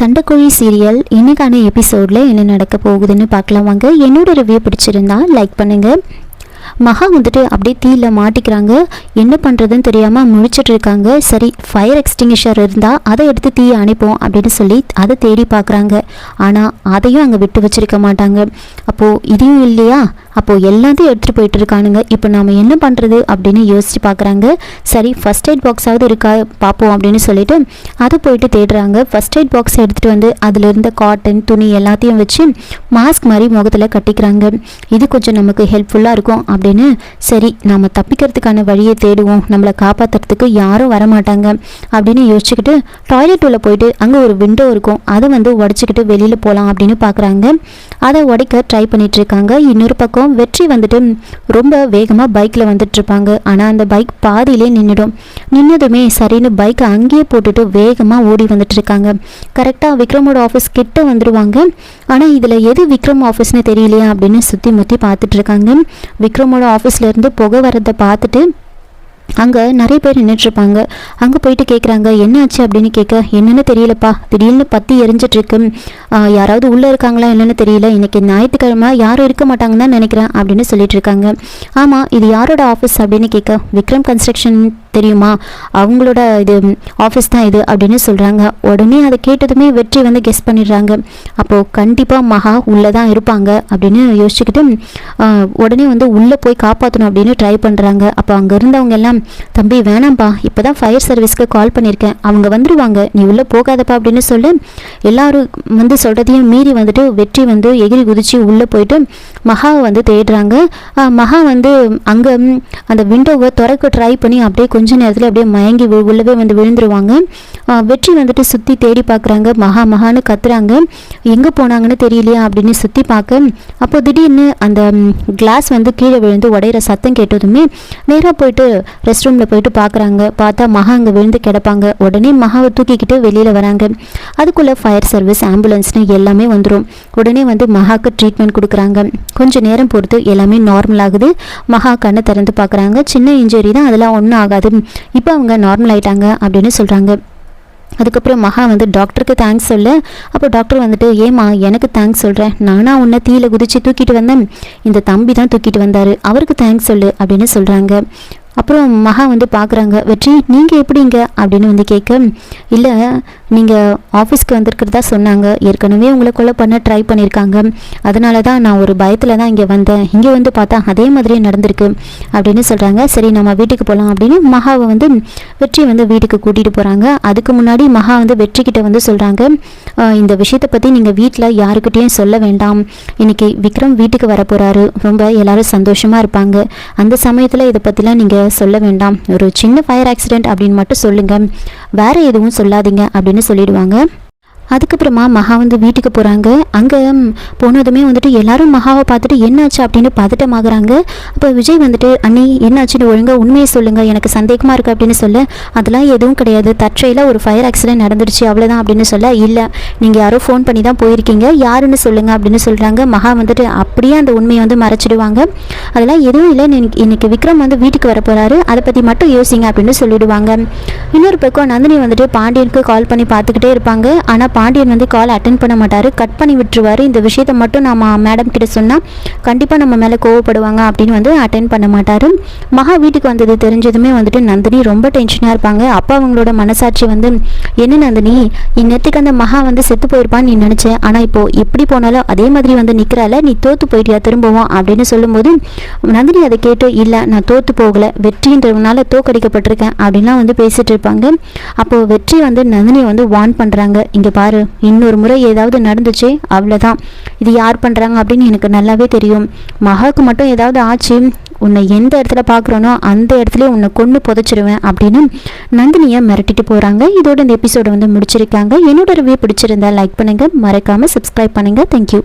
சண்டைக்கோழி serial இன்னைக்கான எபிசோடில் என்ன நடக்க போகுதுன்னு பார்க்கலாம் வாங்க. என்னோட ரிவ்யூ பிடிச்சிருந்தா லைக் பண்ணுங்கள் மகா வந்துட்டு அப்படியே தீயில் மாட்டிக்கிறாங்க. என்ன பண்ணுறதுன்னு தெரியாமல் முழிச்சிட்டு இருக்காங்க. சரி ஃபயர் எக்ஸ்டிங்கிஷர் இருந்தால் அதை எடுத்து தீயை அணைப்போம் அப்படின்னு சொல்லி அதை தேடி பார்க்குறாங்க. ஆனால் அதையும் அங்கே விட்டு வச்சிருக்க மாட்டாங்க. அப்போது இதையும் இல்லையா? அப்போது எல்லாத்தையும் எடுத்துகிட்டு போயிட்டு இருக்கானுங்க. இப்போ நாம் என்ன பண்ணுறது அப்படின்னு யோசிச்சு பார்க்குறாங்க. சரி ஃபஸ்ட் எய்ட் பாக்ஸாவது இருக்கா? பார்ப்போம் அப்படின்னு சொல்லிட்டு அதை போயிட்டு தேடுறாங்க. ஃபஸ்ட் எய்ட் பாக்ஸ் எடுத்துகிட்டு வந்து அதில் இருந்த காட்டன் துணி எல்லாத்தையும் வச்சு மாஸ்க் மாதிரி முகத்தில் கட்டிக்கிறாங்க. இது கொஞ்சம் நமக்கு ஹெல்ப்ஃபுல்லாக இருக்கும் அப்படின்னு சரி நாம் தப்பிக்கிறதுக்கான வழியை தேடுவோம். நம்மளை காப்பாற்றுறதுக்கு யாரும் வரமாட்டாங்க அப்படின்னு யோசிச்சுக்கிட்டு டாய்லெட் உள்ள போயிட்டு அங்கே ஒரு விண்டோ இருக்கும். அதை வந்து உடச்சிக்கிட்டு வெளியில் போகலாம் அப்படின்னு பார்க்குறாங்க அதை உடைக்க ட்ரை பண்ணிட்டு இருக்காங்க இன்னொரு பக்கம் வெற்றி வந்துட்டு ரொம்ப வேகமாக பைக்கில் வந்துட்டு இருப்பாங்க ஆனால் அந்த பைக் பாதியிலே நின்றுடும் நின்னதுமே சரின்னு பைக்கை அங்கேயே போட்டுட்டு வேகமாக ஓடி வந்துட்டு இருக்காங்க கரெக்டாக விக்ரமோட ஆஃபீஸ் கிட்ட வந்துடுவாங்க ஆனால் இதில் எது விக்ரம் ஆஃபீஸ்னு தெரியலையா அப்படின்னு சுற்றி முற்றி பார்த்துட்ருக்காங்க இருக்காங்க விக்ரமோட ஆஃபீஸ்லேருந்து புகை வரதை பார்த்துட்டு அங்கே நிறைய பேர் நின்றுட்டுருப்பாங்க அங்கே போயிட்டு கேட்குறாங்க என்ன ஆச்சு? அப்படின்னு கேட்க என்னென்னு தெரியலப்பா. திடீர்னு பற்றி எரிஞ்சிட்ருக்கு. யாராவது உள்ளே இருக்காங்களா? என்னென்னு தெரியல. இன்றைக்கி ஞாயிற்றுக்கிழமை யாரும் இருக்க மாட்டாங்கன்னு தான் நினைக்கிறேன் அப்படின்னு சொல்லிட்டு இருக்காங்க ஆமாம் இது யாரோட ஆஃபீஸ் அப்படின்னு கேட்க விக்ரம் கன்ஸ்ட்ரக்ஷன் தெரியுமா? அவங்களோட இது ஆஃபீஸ் தான் இது அப்படின்னு சொல்கிறாங்க உடனே அதை கேட்டதுமே வெற்றி வந்து கெஸ் பண்ணிடுறாங்க. அப்போது கண்டிப்பாக மகா உள்ளே தான் இருப்பாங்க அப்படின்னு யோசிச்சுக்கிட்டு உடனே வந்து உள்ளே போய் காப்பாற்றணும் அப்படின்னு ட்ரை பண்ணுறாங்க அப்போ அங்கே இருந்தவங்க எல்லாம் தம்பி வேணாம்ப்பா இப்போ தான் ஃபயர் சர்வீஸ்க்கு கால் பண்ணியிருக்கேன் அவங்க வந்துடுவாங்க நீ உள்ளே போகாதப்பா அப்படின்னு சொல்லி எல்லாரும் வந்து சொல்கிறதையும் மீறி வந்துட்டு வெற்றி வந்து எகிரி குதிச்சு உள்ளே போயிட்டு மகாவை வந்து தேடுறாங்க. மகா வந்து அங்கே அந்த விண்டோவை திறக்க ட்ரை பண்ணி அப்படியே கொஞ்ச நேரத்தில் அப்படியே மயங்கி உள்ளவே வந்து விழுந்துருவாங்க. வெற்றி வந்துட்டு சுற்றி தேடி பார்க்குறாங்க மகா மகான்னு கத்துறாங்க. எங்கே போனாங்கன்னு தெரியலையா அப்படின்னு சுற்றி பார்க்க அப்போ திடீர்னு அந்த கிளாஸ் வந்து கீழே விழுந்து உடையிற சத்தம் கேட்டதுமே நேராக போயிட்டு ரெஸ்ட் ரூமில் போயிட்டு பார்க்குறாங்க பார்த்தா மகா அங்கே விழுந்து கிடப்பாங்க. உடனே மகாவை தூக்கிக்கிட்டு வெளியில் வராங்க. அதுக்குள்ளே ஃபயர் சர்வீஸ் ஆம்புலன்ஸ்னு எல்லாமே வந்துடும் உடனே வந்து மகாக்கு ட்ரீட்மெண்ட் கொடுக்குறாங்க. கொஞ்சம் நேரம் பொறுத்து எல்லாமே நார்மல் ஆகுது. மகா கண்ணை திறந்து பார்க்குறாங்க சின்ன இன்ஜுரி தான். அதெல்லாம் ஒன்றும் ஆகாது. இப்போ அவங்க நார்மல் ஆயிட்டாங்க அப்படின்னு சொல்கிறாங்க அதுக்கப்புறம் மகா வந்து டாக்டருக்கு தேங்க்ஸ் சொல்ல. அப்போ டாக்டர் வந்துட்டு ஏமா எனக்கு தேங்க்ஸ் சொல்கிறேன் நானா உன்னை தீயில குதிச்சு தூக்கிட்டு வந்தேன். இந்த தம்பி தான் தூக்கிட்டு வந்தார். அவருக்கு தேங்க்ஸ் சொல்லு அப்படின்னு சொல்கிறாங்க அப்புறம் மகா வந்து பார்க்குறாங்க வெற்றி நீங்கள் எப்படிங்க? அப்படின்னு வந்து கேட்க இல்லை நீங்கள் ஆஃபீஸ்க்கு வந்திருக்கிறதா சொன்னாங்க. ஏற்கனவே உங்களை கொலை பண்ண ட்ரை பண்ணியிருக்காங்க. அதனால தான் நான் ஒரு பயத்தில் தான் இங்கே வந்தேன். இங்கே வந்து பார்த்தா அதே மாதிரியே நடந்திருக்கு. அப்படின்னு சொல்கிறாங்க சரி நம்ம வீட்டுக்கு போகலாம் அப்படின்னு மகாவை வந்து வெற்றி வந்து வீட்டுக்கு கூட்டிகிட்டு போகிறாங்க அதுக்கு முன்னாடி மகா வந்து வெற்றிக்கிட்ட வந்து சொல்கிறாங்க இந்த விஷயத்தை பற்றி நீங்கள் வீட்டில் யாருக்கிட்டேயும் சொல்ல வேண்டாம். இன்றைக்கி விக்ரம் வீட்டுக்கு வர போகிறாரு ரொம்ப எல்லோரும் சந்தோஷமாக இருப்பாங்க. அந்த சமயத்தில் இதை பற்றிலாம் நீங்கள் சொல்ல வேண்டாம். ஒரு சின்ன ஃபயர் ஆக்சிடென்ட் அப்படின்னு மட்டும் சொல்லுங்கள் வேறு எதுவும் சொல்லாதீங்க அப்படின்னு சொல்லிடுவாங்க. அதுக்கப்புறமா மகா வந்து வீட்டுக்கு போகிறாங்க அங்கே போனதுமே வந்துட்டு எல்லாரும் மகாவை பார்த்துட்டு என்னாச்சு அப்படின்னு பதட்டமாகறாங்க. அப்போ விஜய் வந்துட்டு அண்ணி என்னாச்சுன்னு ஒழுங்காக உண்மையை சொல்லுங்கள் எனக்கு சந்தேகமாக இருக்குது அப்படின்னு சொல்ல அதெல்லாம் எதுவும் கிடையாது. தற்றையில் ஒரு ஃபயர் ஆக்சிடென்ட் நடந்துருச்சு அவ்வளோதான் அப்படின்னு சொல்ல இல்லை. நீங்கள் யாரோ ஃபோன் பண்ணி தான் போயிருக்கீங்க. யாருன்னு சொல்லுங்கள் அப்படின்னு சொல்கிறாங்க மகா வந்துட்டு அப்படியே அந்த உண்மையை வந்து மறைச்சிடுவாங்க. அதெல்லாம் எதுவும் இல்லை. இன்னைக்கு விக்ரம் வந்து வீட்டுக்கு வர போகிறாரு அதை பற்றி மட்டும் யோசிங்க அப்படின்னு சொல்லிடுவாங்க. இன்னொரு பக்கம் நந்தினி வந்துட்டு பாண்டியனுக்கு கால் பண்ணி பார்த்துக்கிட்டே இருப்பாங்க. ஆனால் பாண்டியன் வந்து கால் அட்டன் பண்ண மாட்டார். கட் பண்ணி விட்டுருவார். இந்த விஷயத்தை மட்டும் நம்ம மேடம் கிட்ட சொன்னால் கண்டிப்பாக நம்ம மேலே கோவப்படுவாங்க அப்படின்னு வந்து அட்டன் பண்ண மாட்டார். மகா வீட்டுக்கு வந்தது தெரிஞ்சதுமே வந்துட்டு நந்தினி ரொம்ப டென்ஷனாக இருப்பாங்க. அப்பா அவங்களோட மனசாட்சி வந்து என்ன நந்தினி இந்நேரத்துக்கு அந்த மகா வந்து செத்து போயிருப்பான்னு நீ நினச்சேன் ஆனால் இப்போது எப்படி போனாலும் அதே மாதிரி வந்து நிற்கிறால நீ தோற்று போயிட்டியா திரும்பவும்? அப்படின்னு சொல்லும்போது நந்தினி அதை கேட்டு இல்லை நான் தோற்று போகலை. வெற்றின்றதுனால தோக்கடிக்கப்பட்டிருக்கேன் அப்படின்லாம் வந்து பேசிகிட்டு இருப்பாங்க. அப்போது வெற்றி வந்து நந்தினியை வந்து வார்ன் பண்ணுறாங்க இங்கே பாரு இன்னொரு முறை ஏதாவது நடந்துச்சு அவ்வளோதான் இது யார் பண்ணுறாங்க அப்படின்னு எனக்கு நல்லாவே தெரியும். மகாவுக்கு மட்டும் ஏதாவது ஆச்சு உன்னை எந்த இடத்துல பார்க்குறோனோ அந்த இடத்துல உன்னை கொண்டு புதைச்சிருவேன் அப்படின்னு நந்தினியை மிரட்டிட்டு போகிறாங்க இதோட இந்த எபிசோடை வந்து முடிச்சிருக்காங்க. என்னோட ரிவ்யூ பிடிச்சிருந்தா லைக் பண்ணுங்கள் மறக்காமல் சப்ஸ்கிரைப் பண்ணுங்கள் தேங்க்யூ